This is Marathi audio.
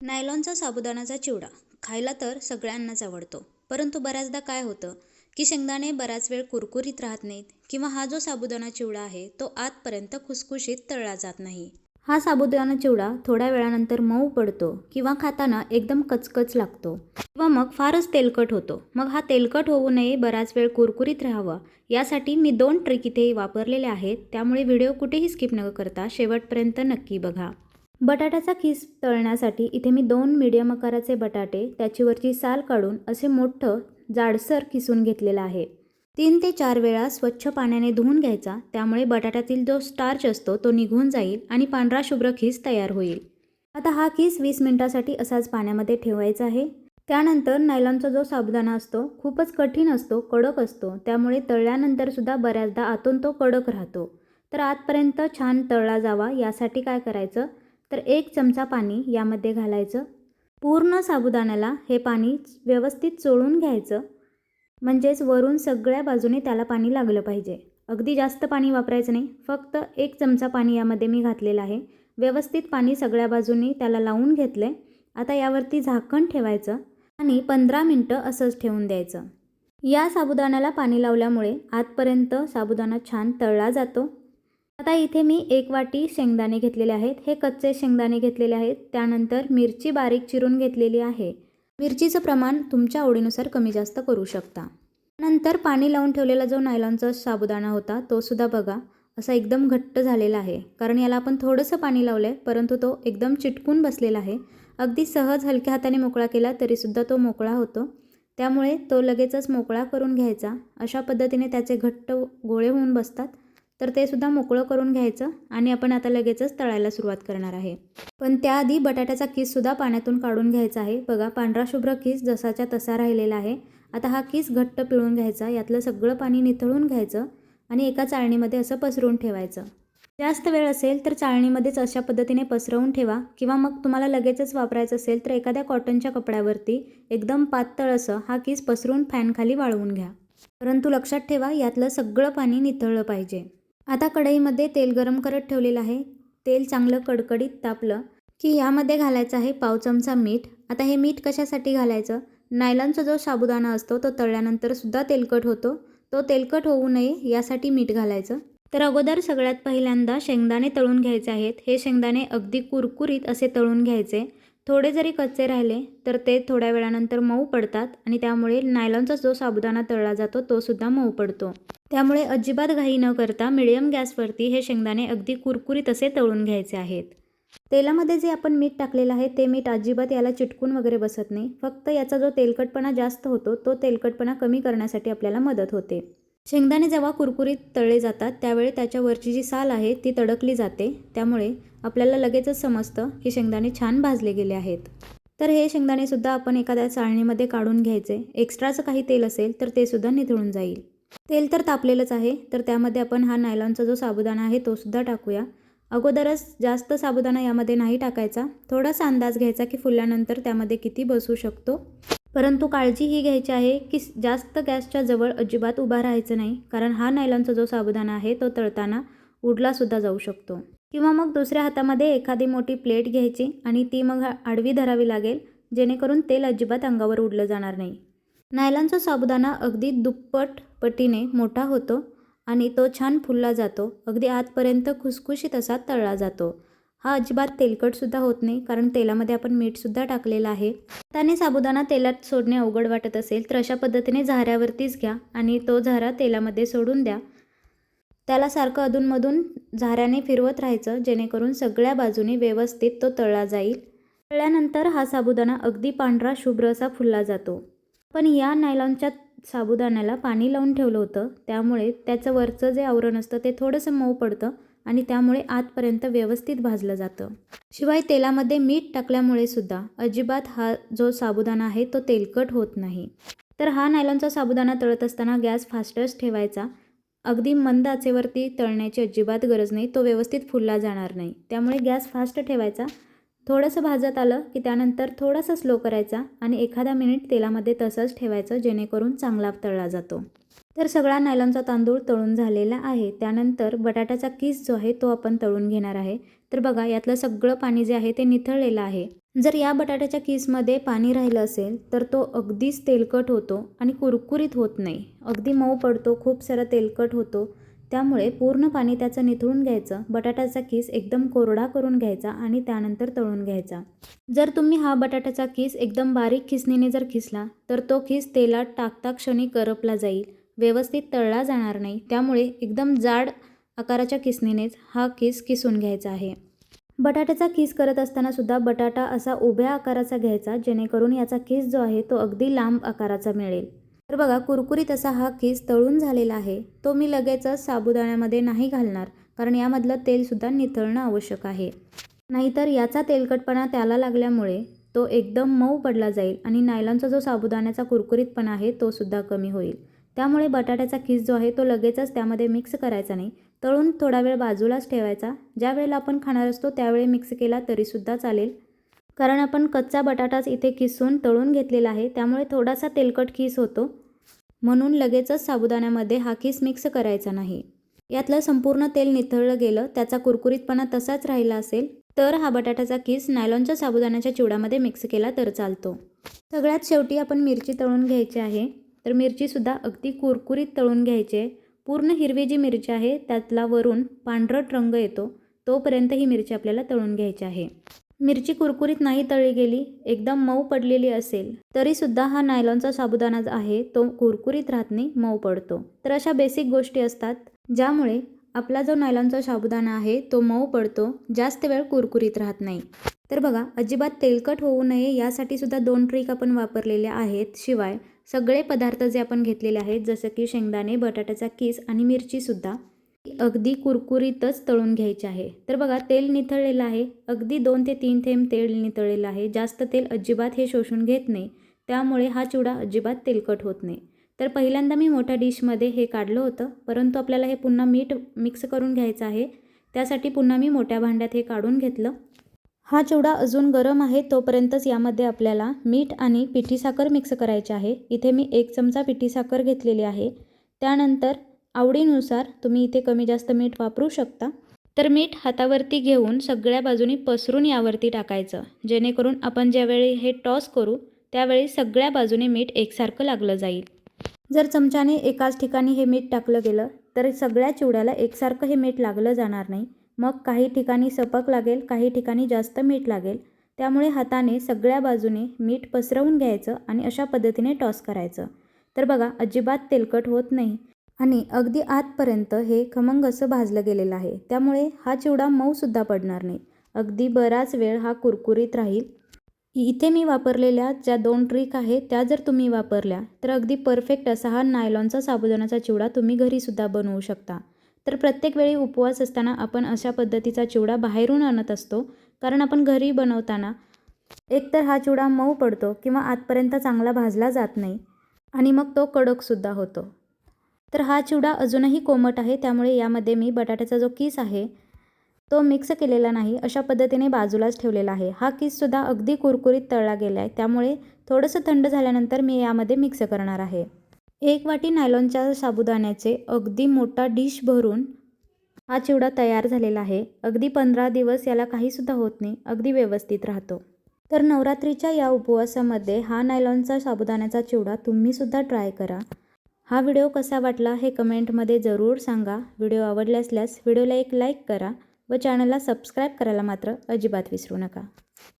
नायलॉनचा साबुदाणाचा चिवडा. खायला तर सगळ्यांनाच आवडतो. परंतु बऱ्याचदा काय होतं की शेंगदाणे बराच वेळ कुरकुरीत राहत नाहीत किंवा हा जो साबुदाणा चिवडा आहे तो आतपर्यंत खुसखुशीत तळला जात नाही. हा साबुदाणा चिवडा थोड्या वेळानंतर मऊ पडतो किंवा खाताना एकदम कचकच लागतो किंवा मग फारच तेलकट होतो. मग हा तेलकट होऊ नये बराच वेळ कुरकुरीत राहावा यासाठी मी दोन ट्रिक इथे वापरलेले आहेत. त्यामुळे व्हिडिओ कुठेही स्किप न करता शेवटपर्यंत नक्की बघा. बटाट्याचा खीस तळण्यासाठी इथे मी दोन मीडियम आकाराचे बटाटे त्याची वरची साल काढून असे मोठं जाडसर किसून घेतलेलं आहे. तीन ते चार वेळा स्वच्छ पाण्याने धुवून घ्यायचा त्यामुळे बटाट्यातील जो स्टार्च असतो तो निघून जाईल आणि पांढरा शुभ्र खीस तयार होईल. आता हा खीस वीस मिनिटासाठी असाच पाण्यामध्ये ठेवायचा आहे. त्यानंतर नायलॉनचा जो साबुदाणा असतो खूपच कठीण असतो कडक असतो त्यामुळे तळल्यानंतर सुद्धा बऱ्याचदा आतून तो कडक राहतो. तर आतपर्यंत छान तळला जावा यासाठी काय करायचं? तर एक चमचा पाणी यामध्ये घालायचं. पूर्ण साबुदाण्याला हे पाणी व्यवस्थित चोळून घ्यायचं. म्हणजेच वरून सगळ्या बाजूने त्याला पाणी लागलं पाहिजे. अगदी जास्त पाणी वापरायचं नाही. फक्त एक चमचा पाणी यामध्ये मी घातलेलं आहे. व्यवस्थित पाणी सगळ्या बाजूनी त्याला लावून घेतले आता यावरती झाकण ठेवायचं आणि पंधरा मिनटं असंच ठेवून द्यायचं. या साबुदाण्याला पाणी लावल्यामुळे आतपर्यंत साबुदाणा छान तळला जातो. आता इथे मी एक वाटी शेंगदाणे घेतलेले आहेत. हे कच्चे शेंगदाणे घेतलेले आहेत. त्यानंतर मिरची बारीक चिरून घेतलेली आहे. मिरचीचं प्रमाण तुमच्या आवडीनुसार कमी जास्त करू शकता. नंतर पाणी लावून ठेवलेला जो नायलॉनचा साबुदाणा होता तो सुद्धा बघा. असा एकदम घट्ट झालेला आहे. कारण याला आपण थोडंसं पाणी लावलं आहे परंतु तो एकदम चिटकून बसलेला आहे. अगदी सहज हलक्या हाताने मोकळा केला तरीसुद्धा तो मोकळा होतो. त्यामुळे तो लगेचच मोकळा करून घ्यायचा. अशा पद्धतीने त्याचे घट्ट गोळे होऊन बसतात. तर ते सुद्धा मोकळं करून घ्यायचं आणि आपण आता लगेचच तळायला सुरुवात करणार आहे. पण त्याआधी बटाट्याचा किससुद्धा पाण्यातून काढून घ्यायचा आहे. बघा पांढरा शुभ्र किस जसाच्या तसा राहिलेला आहे. आता हा किस घट्ट पिळून घ्यायचा यातलं सगळं पाणी निथळून घ्यायचं आणि एका चाळणीमध्ये असं पसरून ठेवायचं. जास्त वेळ असेल तर चाळणीमध्येच अशा पद्धतीने पसरवून ठेवा किंवा मग तुम्हाला लगेचच वापरायचं असेल तर एखाद्या कॉटनच्या कपड्यावरती एकदम पातळ असं हा किस पसरून फॅनखाली वाळवून घ्या. परंतु लक्षात ठेवा यातलं सगळं पाणी निथळलं पाहिजे. आता कढईमध्ये तेल गरम करत ठेवलेलं आहे. तेल चांगलं कडकडीत तापलं की यामध्ये घालायचं आहे पाव चमचा मीठ. आता हे मीठ कशासाठी घालायचं? नायलॉनचा जो साबुदाणा असतो तो तळल्यानंतर सुद्धा तेलकट होतो. तो तेलकट होऊ नये यासाठी मीठ घालायचं. तर अगोदर सगळ्यात पहिल्यांदा शेंगदाणे तळून घ्यायचे आहेत. हे शेंगदाणे अगदी कुरकुरीत असे तळून घ्यायचे. थोडे जरी कच्चे राहिले तर ते थोड्या वेळानंतर मऊ पडतात आणि त्यामुळे नायलॉनचा जो साबुदाणा तळला जातो तो सुद्धा मऊ पडतो. त्यामुळे अजिबात घाई न करता मिडियम गॅसवरती हे शेंगदाणे अगदी कुरकुरीत असे तळून घ्यायचे आहेत. तेलामध्ये जे आपण मीठ टाकलेलं आहे ते मीठ अजिबात याला चिटकून वगैरे बसत नाही. फक्त याचा जो तेलकटपणा जास्त होतो तो तेलकटपणा कमी करण्यासाठी आपल्याला मदत होते. शेंगदाणे जेव्हा कुरकुरीत तळले जातात त्यावेळी त्याच्यावरची जी साल आहे ती तडकली जाते. त्यामुळे आपल्याला लगेचच समजतं की शेंगदाणे छान भाजले गेले आहेत. तर हे शेंगदाणेसुद्धा आपण एखाद्या चाळणीमध्ये काढून घ्यायचे. एक्स्ट्राचं काही तेल असेल तर ते सुद्धा निथळून जाईल. तेल तर तापलेलंच आहे तर त्यामध्ये आपण हा नायलॉनचा जो साबुदाणा आहे तो सुद्धा टाकूया. अगोदरच जास्त साबुदाणा यामध्ये नाही टाकायचा. थोडासा अंदाज घ्यायचा की फुलल्यानंतर त्यामध्ये किती बसू शकतो. परंतु काळजी ही घ्यायची आहे की जास्त गॅसच्या जवळ अजिबात उभा राहायचं नाही कारण हा नायलॉनचा जो साबुदाणा आहे तो तळताना उडलासुद्धा जाऊ शकतो. किंवा मग दुसऱ्या हातामध्ये एखादी मोठी प्लेट घ्यायची आणि ती मग आडवी धरावी लागेल जेणेकरून तेल अजिबात अंगावर उडलं जाणार नाही. नायलॉनचा साबुदाणा अगदी दुप्पट पटीने मोठा होतो आणि तो छान फुलला जातो अगदी आतपर्यंत खुसखुशीत असा तळला जातो. हा अजिबात तेलकटसुद्धा होत नाही कारण तेलामध्ये आपण मीठसुद्धा टाकलेलं आहे. त्याने साबुदाणा तेलात सोडणे अवघड वाटत असेल तर अशा पद्धतीने झाऱ्यावरतीच घ्या आणि तो झारा तेलामध्ये सोडून द्या. त्याला सारखं अधूनमधून झाऱ्याने फिरवत राहायचं जेणेकरून सगळ्या बाजूने व्यवस्थित तो तळला जाईल. तळल्यानंतर हा साबुदाणा अगदी पांढरा शुभ्र असा फुलला जातो. पण या नायलॉनच्या साबुदाण्याला पाणी लावून ठेवलं होतं त्यामुळे त्याचं वरचं जे आवरण असतं ते थोडंसं मऊ पडतं. आणि त्यामुळे आतपर्यंत व्यवस्थित भाजलं जातं. शिवाय तेलामध्ये मीठ टाकल्यामुळे सुद्धा अजिबात हा जो साबुदाणा आहे तो तेलकट होत नाही. तर हा नायलॉनचा साबुदाणा तळत असताना गॅस फास्टच ठेवायचा. अगदी मंद आचेवरती तळण्याची अजिबात गरज नाही तो व्यवस्थित फुलला जाणार नाही. त्यामुळे गॅस फास्ट ठेवायचा. थोडंसं भाजत आलं की त्यानंतर थोडासा स्लो करायचा आणि एखादा मिनिट तेलामध्ये तसंच ठेवायचं जेणेकरून चांगला तळला जातो. तर सगळा नायलॉनचा तांदूळ तळून झालेला आहे. त्यानंतर बटाट्याचा किस जो आहे तो आपण तळून घेणार आहे. तर बघा यातलं सगळं पाणी जे आहे ते निथळलेलं आहे. जर या बटाट्याच्या किसमध्ये पाणी राहिलं असेल तर तो अगदीच तेलकट होतो आणि कुरकुरीत होत नाही. अगदी मऊ पडतो खूप सारा तेलकट होतो. त्यामुळे पूर्ण पाणी त्याचं निथळून घ्यायचं बटाट्याचा किस एकदम कोरडा करून घ्यायचा आणि त्यानंतर तळून घ्यायचा. जर तुम्ही हा बटाट्याचा किस एकदम बारीक खिसणीने जर खिसला तर तो खिस तेलात टाकता क्षणी करपला जाईल. व्यवस्थित तळला जाणार नाही त्यामुळे एकदम जाड आकाराच्या किसणीनेच हा किस किसून घ्यायचा आहे. बटाट्याचा किस करत असताना सुद्धा बटाटा असा उभ्या आकाराचा घ्यायचा जेणेकरून याचा किस जो आहे तो अगदी लांब आकाराचा मिळेल. तर बघा कुरकुरीत असा हा खिस तळून झालेला आहे. तो मी लगेचच साबुदाण्यामध्ये नाही घालणार कारण यामधलं तेलसुद्धा निथळणं आवश्यक आहे. नाहीतर याचा तेलकटपणा त्याला लागल्यामुळे तो एकदम मऊ पडला जाईल आणि नायलॉनचा जो साबुदाण्याचा कुरकुरीतपणा आहे तो सुद्धा कमी होईल. त्यामुळे बटाट्याचा खिस जो आहे तो लगेचच त्यामध्ये मिक्स करायचा नाही. तळून थोडा वेळ बाजूलाच ठेवायचा. ज्या वेळेला आपण खाणार असतो त्यावेळी मिक्स केला तरीसुद्धा चालेल. कारण आपण कच्चा बटाटाच इथे किसून तळून घेतलेला आहे त्यामुळे थोडासा तेलकट किस होतो. म्हणून लगेचच साबुदाण्यामध्ये हा किस मिक्स करायचा नाही. यातलं संपूर्ण तेल निथळलं गेलं त्याचा कुरकुरीतपणा तसाच राहिला असेल तर हा बटाट्याचा किस नायलॉनच्या साबुदाण्याच्या चिवडामध्ये मिक्स केला तर चालतो. सगळ्यात शेवटी आपण मिरची तळून घ्यायची आहे तर मिरचीसुद्धा अगदी कुरकुरीत तळून घ्यायची. पूर्ण हिरवी जी मिरची आहे त्यातला वरून पांढरट रंग येतो तोपर्यंत ही मिरची आपल्याला तळून घ्यायची आहे. मिरची कुरकुरीत नाही तळली गेली एकदम मऊ पडलेली असेल. तरीसुद्धा हा नायलॉनचा साबुदाणा आहे तो कुरकुरीत राहत नाही मऊ पडतो. तर अशा बेसिक गोष्टी असतात ज्यामुळे आपला जो नायलॉनचा साबुदाणा आहे तो मऊ पडतो जास्त वेळ कुरकुरीत राहत नाही. तर बघा अजिबात तेलकट होऊ नये यासाठी सुद्धा दोन ट्रिक आपण वापरलेल्या आहेत. शिवाय सगळे पदार्थ जे आपण घेतलेले आहेत जसं की शेंगदाणे बटाट्याचा किस आणि मिरचीसुद्धा अगदी कुरकुरीतच तळून घ्यायचे आहे. तर बघा तेल निथळलेलं आहे. अगदी दोन ते तीन थेंब तेल निथळलेलं आहे. जास्त तेल अजिबात हे शोषून घेत नाही. त्यामुळे हा चिवडा अजिबात तेलकट होत नाही. तर पहिल्यांदा मी मोठ्या डिशमध्ये हे काढलं होतं. परंतु आपल्याला हे पुन्हा मीठ मिक्स करून घ्यायचं आहे. त्यासाठी पुन्हा मी मोठ्या भांड्यात हे काढून घेतलं. हा चिवडा अजून गरम आहे तोपर्यंतच यामध्ये आपल्याला मीठ आणि पिठी साखर मिक्स करायची आहे. इथे मी एक चमचा पिठी साखर घेतलेली आहे. त्यानंतर आवडीनुसार तुम्ही इथे कमी जास्त मीठ वापरू शकता. तर मीठ हातावरती घेऊन सगळ्या बाजूनी पसरून यावरती टाकायचं. जेणेकरून आपण ज्यावेळी हे टॉस करू त्यावेळी सगळ्या बाजूने मीठ एकसारखं लागलं जाईल. जर चमच्याने एकाच ठिकाणी हे मीठ टाकलं गेलं तर सगळ्या चिवड्याला एकसारखं हे मीठ लागलं जाणार नाही. मग काही ठिकाणी सपक लागेल काही ठिकाणी जास्त मीठ लागेल. त्यामुळे हाताने सगळ्या बाजूने मीठ पसरवून घ्यायचं आणि अशा पद्धतीने टॉस करायचं. तर बघा अजिबात तेलकट होत नाही. आणि अगदी आतपर्यंत हे खमंग असं भाजलं गेलेलं आहे. त्यामुळे हा चिवडा मऊसुद्धा पडणार नाही. अगदी बराच वेळ हा कुरकुरीत राहील. इथे मी वापरलेल्या ज्या दोन ट्रिक आहेत त्या जर तुम्ही वापरल्या तर अगदी परफेक्ट असा हा नायलॉनचा साबुदाण्याचा चिवडा तुम्ही घरीसुद्धा बनवू शकता. तर प्रत्येक वेळी उपवास असताना आपण अशा पद्धतीचा चिवडा बाहेरून आणत असतो कारण आपण घरी बनवताना एकतर हा चिवडा मऊ पडतो किंवा आतपर्यंत चांगला भाजला जात नाही आणि मग तो कडकसुद्धा होतो. तर हा चिवडा अजूनही कोमट आहे त्यामुळे यामध्ये मी बटाट्याचा जो किस आहे तो मिक्स केलेला नाही अशा पद्धतीने बाजूलाच ठेवलेला आहे. हा किससुद्धा अगदी कुरकुरीत तळला गेला आहे त्यामुळे थोडंसं थंड झाल्यानंतर मी यामध्ये मिक्स करणार आहे. एक वाटी नायलॉनच्या साबुदाण्याचे अगदी मोठा डिश भरून हा चिवडा तयार झालेला आहे. अगदी पंधरा दिवस याला काहीसुद्धा होत नाही अगदी व्यवस्थित राहतो. तर नवरात्रीच्या या उपवासामध्ये हा नायलॉनचा साबुदाण्याचा चिवडा तुम्हीसुद्धा ट्राय करा. हा व्हिडिओ कसा वाटला हे कमेंटमध्ये जरूर सांगा. व्हिडिओ आवडले असल्यास व्हिडिओला एक लाईक करा व चॅनलला सबस्क्राईब करायला मात्र अजिबात विसरू नका.